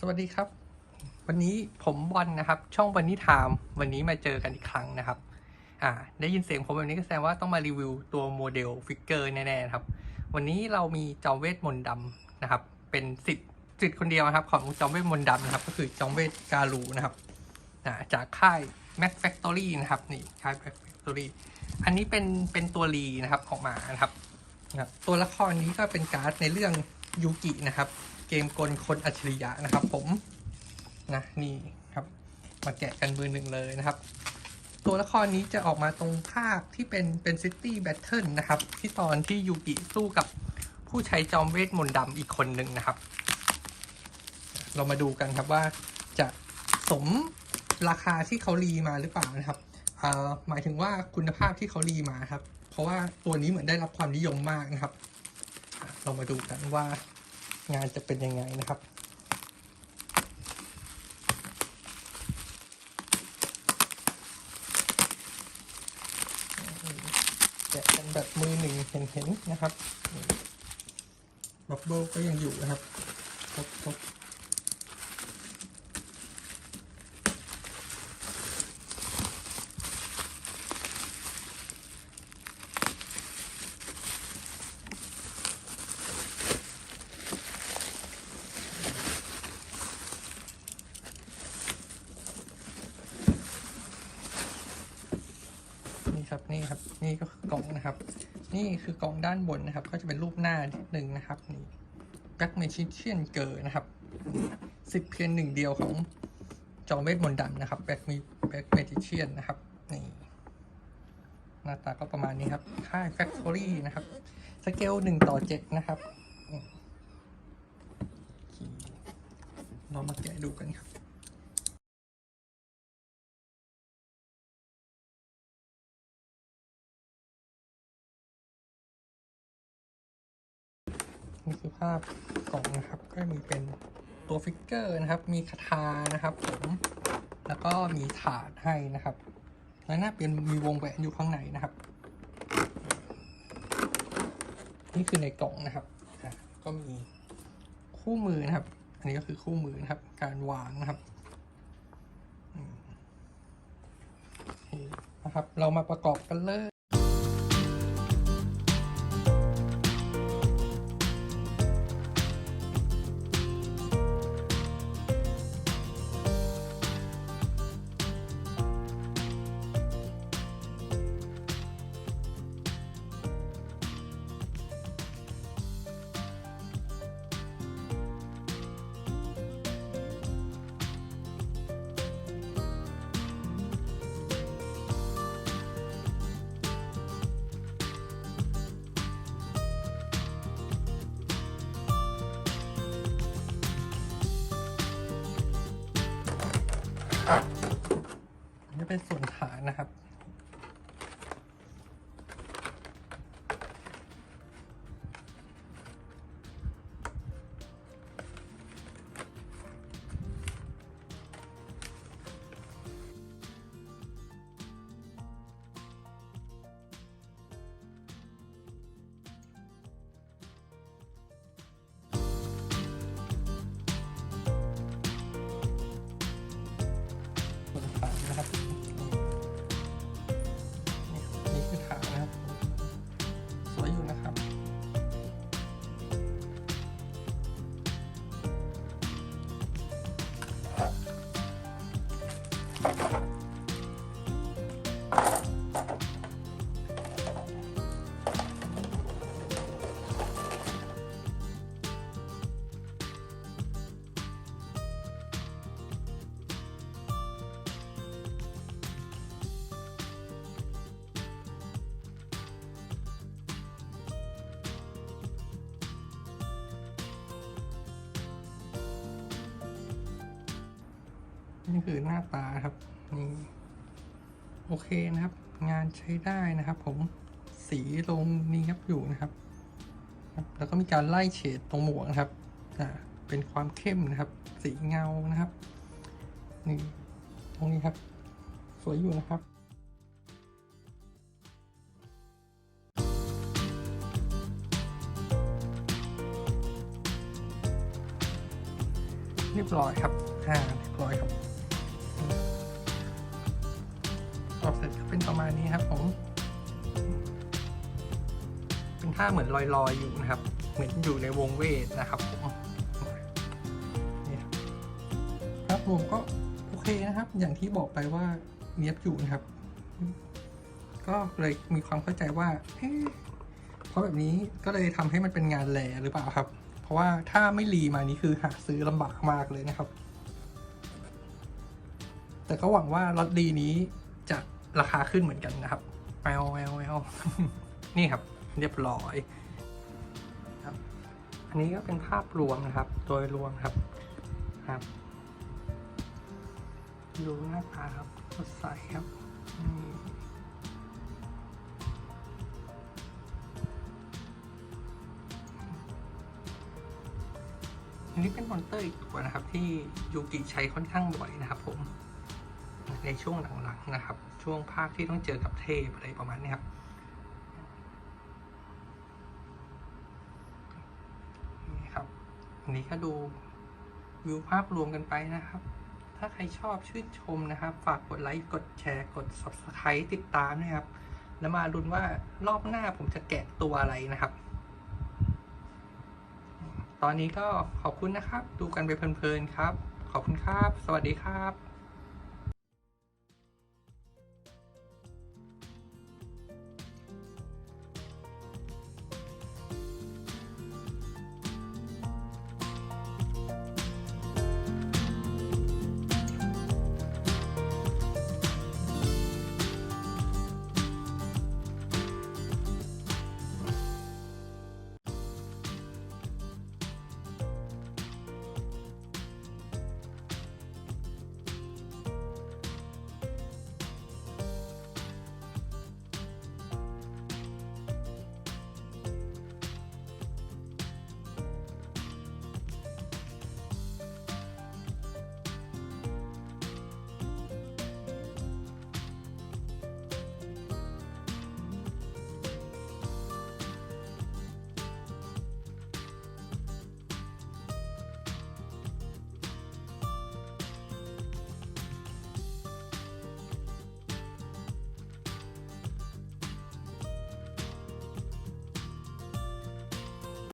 สวัสดีครับ วันนี้ผมบอลนะครับ ช่องวันนี้ไทม์วันนี้มาเจอกันอีกครั้งนะครับ อ่า ได้ยินเสียงผมแบบนี้ก็แสดงว่าต้องมารีวิวตัวโมเดลฟิกเกอร์แน่ๆครับ วันนี้เรามีจอมเวทมนต์ดำนะครับ เป็นสิทธิ์สิทธิ์คนเดียวนะครับ ของจอมเวทมนต์ดำนะครับ ก็คือจอมเวทการูนะครับอ่าจากค่าย Mac Factory นะครับนี่ค่าย Mac Factory อันนี้เป็นเป็นตัวรีนะครับออกมานะครับนะครับ ตัวละครนี้ก็เป็นการ์ดในเรื่องยูกินะครับ เกมกลคนอัจฉริยะนะครับ ผมนะนี่ครับ มาแกะกันมือหนึ่งเลยนะครับ ตัวละครนี้จะออกมาตรงภาคที่เป็นเป็นซิตี้แบทเทิลนะครับ ที่ตอนที่ยูกิสู้กับผู้ใช้จอมเวทมนต์ดำอีกคนหนึ่งนะครับ เรามาดูกันครับว่าจะสมราคาที่เขารีมาหรือเปล่านะครับเออหมายถึงว่าคุณภาพที่เขารีมาครับ เพราะว่าตัวนี้เหมือนได้รับความนิยมมากนะครับ เรามาดูกันว่า งานจะเป็นยังไงนะครับแกะกันแบบมือหนึ่งเห็นเห็นๆนะครับ บับเบิลก็ยังอยู่นะครับครบครบ นี่ครับ นี่ก็คือกล่องนะครับ นี่คือกล่องด้านบนนะครับ ก็จะเป็นรูปหน้านิดหนึ่งนะครับนี่แบ็กเมชิเชียนเกอร์นะครับสิทธิ์เพียงหนึ่งเดียวของจอมเวทมนต์ดำนะครับแบ็กมีแบ็กเมจิเชียนนะครับนี่หน้าตาก็ประมาณนี้ครับ ค่ายแฟคทอรี่นะครับ สเกลหนึ่งต่อเจ็ดนะครับเคเรามาแกะดูกันครับ นี่คือภาพกล่องนะครับ ก็มีเป็นตัวฟิกเกอร์นะครับ มีคาถานะครับผมแล้วก็มีถาดให้นะครับ แล้วหน้าเป็นมีวงแหวนอยู่ข้างในนะครับ นี่คือในกล่องนะครับก็มีคู่มือนะครับ อันนี้ก็คือคู่มือนะครับ การวางนะครับนะครับ เรามาประกอบกันเลย นะครับ นี่คือหน้าตาครับนี่โอเคนะครับ งานใช้ได้นะครับ ผมสีลงนี้ครับอยู่นะครับ แล้วก็มีการไล่เฉดตรงหมวกนะครับอ่าเป็นความเข้มนะครับ สีเงานะครับนี่ตรงนี้ครับ สวยอยู่นะครับเรียบร้อยครับอ่า ประมาณนี้ครับผม เป็นท่าเหมือนลอยๆอยู่นะครับ เหมือนอยู่ในวงเวทนะครับผมครับภาพรวมก็โอเคนะครับ อย่างที่บอกไปว่าเนียบอยู่นะครับ ก็เลยมีความเข้าใจว่าเอ๊ะเพราะแบบนี้ก็เลยทำให้มันเป็นงานแหล่หรือเปล่าครับ เพราะว่าถ้าไม่รีมานี่คือหาซื้อลำบากมากเลยนะครับ แต่ก็หวังว่าล็อตดีนี้ ราคาขึ้นเหมือนกันนะครับแมวแมวแมวนี่ครับ เรียบร้อยครับ อันนี้ก็เป็นภาพรวมนะครับ โดยรวมครับครับดูหน้าตาครับสดใสครับอันนี้เป็นมอนเตอร์อีกตัวนะครับ ที่ยูกิใช้ค่อนข้างบ่อยนะครับผม ในช่วงหลังๆนะครับ ช่วงภาคที่ต้องเจอกับเทพอะไรประมาณนี้ครับนี่ครับอันนี้ก็ดูวิวภาพรวมกันไปนะครับ ถ้าใครชอบชื่นชมนะครับ ฝากกดไลค์ กดแชร์ กด subscribe ติดตามนะครับ แล้วมาลุ้นว่ารอบหน้าผมจะแกะตัวอะไรนะครับ ตอนนี้ก็ขอบคุณนะครับ ดูกันไปเพลินๆครับ ขอบคุณครับ สวัสดีครับ